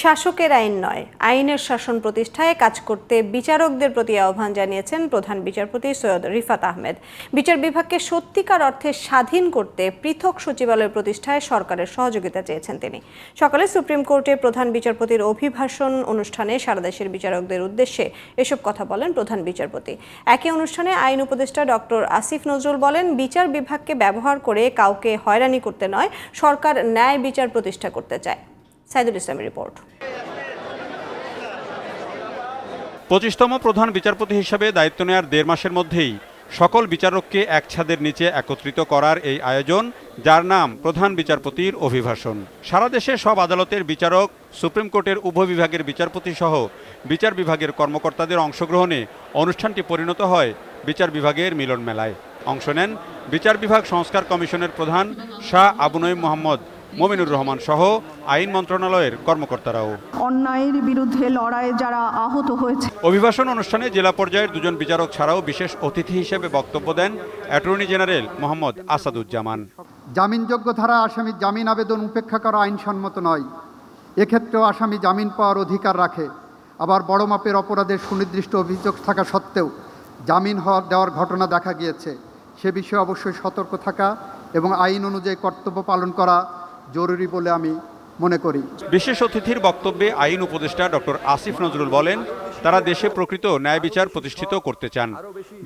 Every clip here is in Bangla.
শাসকের আইন নয়, আইনের শাসন প্রতিষ্ঠায় কাজ করতে বিচারকদের প্রতি আহ্বান জানিয়েছেন প্রধান বিচারপতি সৈয়দ রিফাত আহমেদ। বিচার বিভাগকে সত্যিকার অর্থে স্বাধীন করতে পৃথক সচিবালয় প্রতিষ্ঠায় সরকারের সহযোগিতা চেয়েছেন তিনি। সকালে সুপ্রিম কোর্টে প্রধান বিচারপতির অভিভাষণ অনুষ্ঠানে সারা দেশের বিচারকদের উদ্দেশ্যে এসব কথা বলেন প্রধান বিচারপতি। একই অনুষ্ঠানে আইন উপদেষ্টা ডক্টর আসিফ নজরুল বলেন, বিচার বিভাগকে ব্যবহার করে কাউকে হয়রানি করতে নয়, সরকার ন্যায় বিচার প্রতিষ্ঠা করতে চায়। সাইদুল ইসলামের রিপোর্ট। পঁচিশতম প্রধান বিচারপতি হিসেবে দায়িত্ব নেওয়ার দেড় মাসের মধ্যেই সকল বিচারককে এক ছাদের নিচে একত্রিত করার এই আয়োজন, যার নাম প্রধান বিচারপতির অভিভাষণ। সারা দেশে সব আদালতের বিচারক, সুপ্রিম কোর্টের উভয় বিভাগের বিচারপতি সহ বিচার বিভাগের কর্মকর্তাদের অংশগ্রহণে অনুষ্ঠানটি পরিণত হয় বিচার বিভাগের মিলন মেলায় অংশ নেন বিচার বিভাগ সংস্কার কমিশনের প্রধান শাহ আবু নঈম মোহাম্মদ মমিনুর রহমান সহ আইন মন্ত্রণালয়ের কর্মকর্তারাও। অন্যায়ের বিরুদ্ধে লড়াইয়ে যারা আহত হয়েছে। অভিভাষণ অনুষ্ঠানে জেলা পর্যায়ের দুজন বিচারক ছাড়াও বিশেষ অতিথি হিসেবে বক্তব্য দেন অ্যাটর্নি জেনারেল মোহাম্মদ আসাদুজ্জামান। জামিনযোগ্য ধারা আসামির জামিন আবেদন উপেক্ষা করা আইনসম্মত নয়। এক্ষেত্রেও আসামি জামিন পাওয়ার অধিকার রাখে। আবার বড় মাপের অপরাধের সুনির্দিষ্ট অভিযোগ থাকা সত্ত্বেও জামিন হওয়ার দেওয়ার ঘটনা দেখা গিয়েছে। সে বিষয়ে অবশ্যই সতর্ক থাকা এবং আইন অনুযায়ী কর্তব্য পালন করা জরুরি বলে আমি মনে করি। বিশেষ অতিথির বক্তব্যে আইন উপদেষ্টা ডক্টর আসিফ নজরুল বলেন তারা দেশে প্রকৃত ন্যায় বিচার প্রতিষ্ঠিত করতে চান।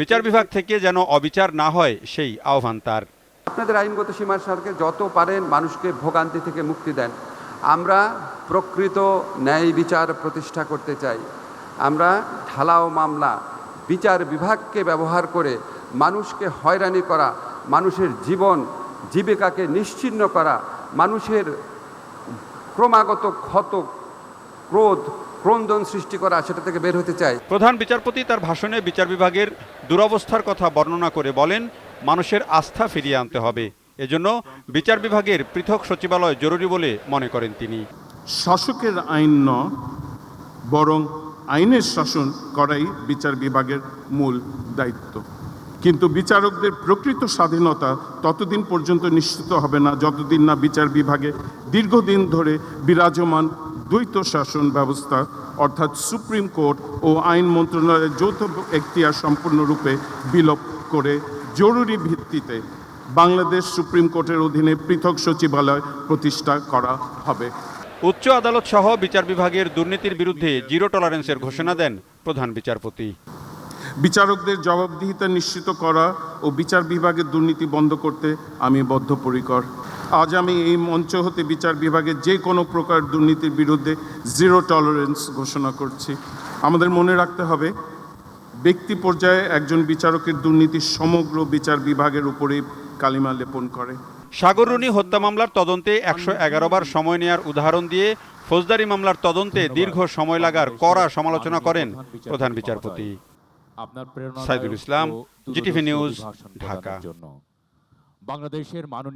বিচার বিভাগ থেকে যেন অবিচার না হয় সেই আহ্বান তার। আপনাদের আইনগত সীমার সাথে যত পারেন মানুষকে ভোগান্তি থেকে মুক্তি দেন। আমরা প্রকৃত ন্যায় বিচার প্রতিষ্ঠা করতে চাই। আমরা ঢালাও মামলা বিচার বিভাগকে ব্যবহার করে মানুষকে হয়রানি করা মানুষের জীবন জীবিকাকে নিশ্চিন্ন করা মানুষের ক্রমাগত ক্ষত ক্রোধ ক্রন্দন সৃষ্টি করা সেটা থেকে বের হতে চাই। প্রধান বিচারপতি তার ভাষণে বিচার বিভাগের দুরবস্থার কথা বর্ণনা করে বলেন মানুষের আস্থা ফিরিয়ে আনতে হবে। এজন্য বিচার বিভাগের পৃথক সচিবালয় জরুরি বলে মনে করেন তিনি। শাসকের আইন ন বরং আইনের শাসন করাই বিচার বিভাগের মূল দায়িত্ব। কিন্তু বিচারকদের প্রকৃত স্বাধীনতা ততদিন পর্যন্ত নিশ্চিত হবে না, যতদিন না বিচার বিভাগে দীর্ঘদিন ধরে বিরাজমান দ্বৈত শাসন ব্যবস্থা, অর্থাৎ সুপ্রিম কোর্ট ও আইন মন্ত্রণালয়ের যৌথ এখতিয়ার সম্পূর্ণরূপে বিলোপ করে জরুরি ভিত্তিতে বাংলাদেশ সুপ্রিম কোর্টের অধীনে পৃথক সচিবালয় প্রতিষ্ঠা করা হবে। উচ্চ আদালত সহ বিচার বিভাগের দুর্নীতির বিরুদ্ধে জিরো টলারেন্সের ঘোষণা দেন প্রধান বিচারপতি। বিচারকদের জবাবদিহিতা নিশ্চিত করা ও বিচার বিভাগের দুর্নীতি বন্ধ করতে আমি বদ্ধপরিকর। আজ আমি এই মঞ্চ হতে বিচার বিভাগের যে কোনো প্রকার দুর্নীতির বিরুদ্ধে জিরো টলারেন্স ঘোষণা করছি। আমাদের মনে রাখতে হবে, ব্যক্তি পর্যায়ে একজন বিচারকের দুর্নীতি সমগ্র বিচার বিভাগের উপরেই কালিমা লেপন করে। সাগররুনি হত্যা মামলার তদন্তে একশো এগারো বার সময় নেওয়ার উদাহরণ দিয়ে ফৌজদারি মামলার তদন্তে দীর্ঘ সময় লাগার কড়া সমালোচনা করেন প্রধান বিচারপতি। Saidul Islam, GTV news, Dhaka. জন্য বাংলাদেশের মাননীয়